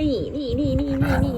นี่นี่นี่นี่นี่นี่